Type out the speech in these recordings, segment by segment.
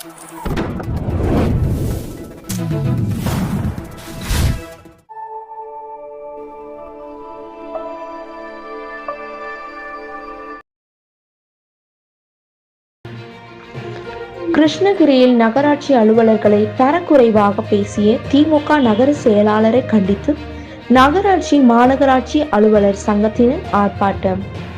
கிருஷ்ணகிரியில் நகராட்சி அலுவலர்களை தரக்குறைவாக பேசிய திமுக நகர செயலாளரை கண்டித்து நகராட்சி மாநகராட்சி அலுவலர் சங்கத்தினர் ஆர்ப்பாட்டம்.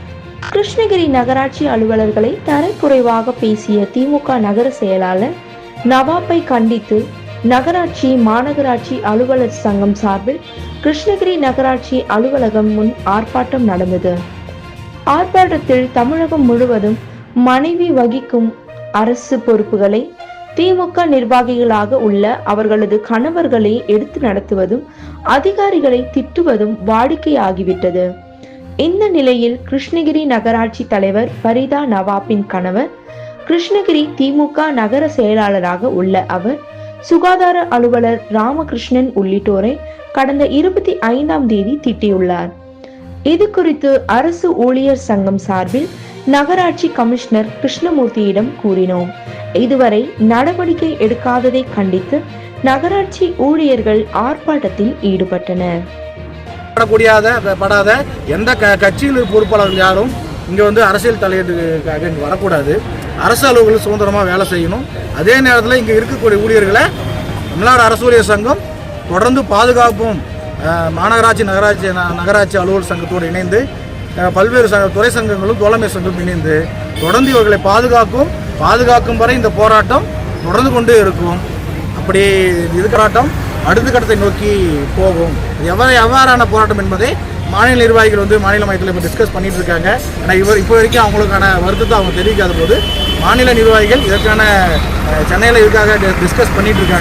கிருஷ்ணகிரி நகராட்சி அலுவலர்களை தரக்குறைவாக பேசிய திமுக நகர செயலாளர் நவாப்பை கண்டித்து நகராட்சி மாநகராட்சி அலுவலர் சங்கம் சார்பில் கிருஷ்ணகிரி நகராட்சி அலுவலகம் முன் ஆர்ப்பாட்டம் நடந்தது. ஆர்ப்பாட்டத்தில் தமிழகம் முழுவதும் மனைவி வகிக்கும் அரசு பொறுப்புகளை திமுக நிர்வாகிகளாக உள்ள அவர்களது கணவர்களை எடுத்து நடத்துவதும் அதிகாரிகளை திட்டுவதும் வாடிக்கையாகிவிட்டது. இந்த நிலையில் கிருஷ்ணகிரி நகராட்சி தலைவர் பரிதா நவாப்பின் கணவர் கிருஷ்ணகிரி திமுக நகர செயலாளராக உள்ள அவர் சுகாதார அலுவலர் ராமகிருஷ்ணன் உள்ளிட்டோரை கடந்த இருபத்தி ஐந்தாம் தேதி திட்டியுள்ளார். இது குறித்து அரசு ஊழியர் சங்கம் சார்பில் நகராட்சி கமிஷனர் கிருஷ்ணமூர்த்தியிடம் கூறினோம். இதுவரை நடவடிக்கை எடுக்காததை கண்டித்து நகராட்சி ஊழியர்கள் ஆர்ப்பாட்டத்தில் ஈடுபட்டனர். படக்கூடியாத படாத எந்த க கட்சியில் பொறுப்பாளர்கள் யாரும் இங்கே வந்து அரசியல் தலையீட்டுக்காக இங்கே வரக்கூடாது. அரசு அலுவலர்கள் சுதந்திரமாக வேலை செய்யணும். அதே நேரத்தில் இங்கே இருக்கக்கூடிய ஊழியர்களை தமிழ்நாடு அரசு ஊழியர் சங்கம் தொடர்ந்து பாதுகாப்பும் மாநகராட்சி நகராட்சி ந- நகராட்சி அலுவலர் சங்கத்தோடு இணைந்து பல்வேறு சங்க துறை சங்கங்களும் தோழமை சங்கமும் இணைந்து தொடர்ந்து இவர்களை பாதுகாக்கும் பாதுகாக்கும் வரை இந்த போராட்டம் தொடர்ந்து கொண்டே இருக்கும். அப்படி இது போராட்டம் அடுத்த கட்டத்தை நோக்கி போகும். இது எவ்வாறான போராட்டம் என்பதை மாநில நிர்வாகிகள் வந்து மாநில மையத்தில் இப்போ டிஸ்கஸ் பண்ணிட்டு இருக்காங்க. ஆனால் இவர் இப்போ வரைக்கும் அவங்களுக்கான வருத்தத்தை அவங்க தெரிவிக்காத போது மாநில நிர்வாகிகள் இதற்கான சென்னையில் இதுக்காக டிஸ்கஸ் பண்ணிட்டு இருக்காங்க.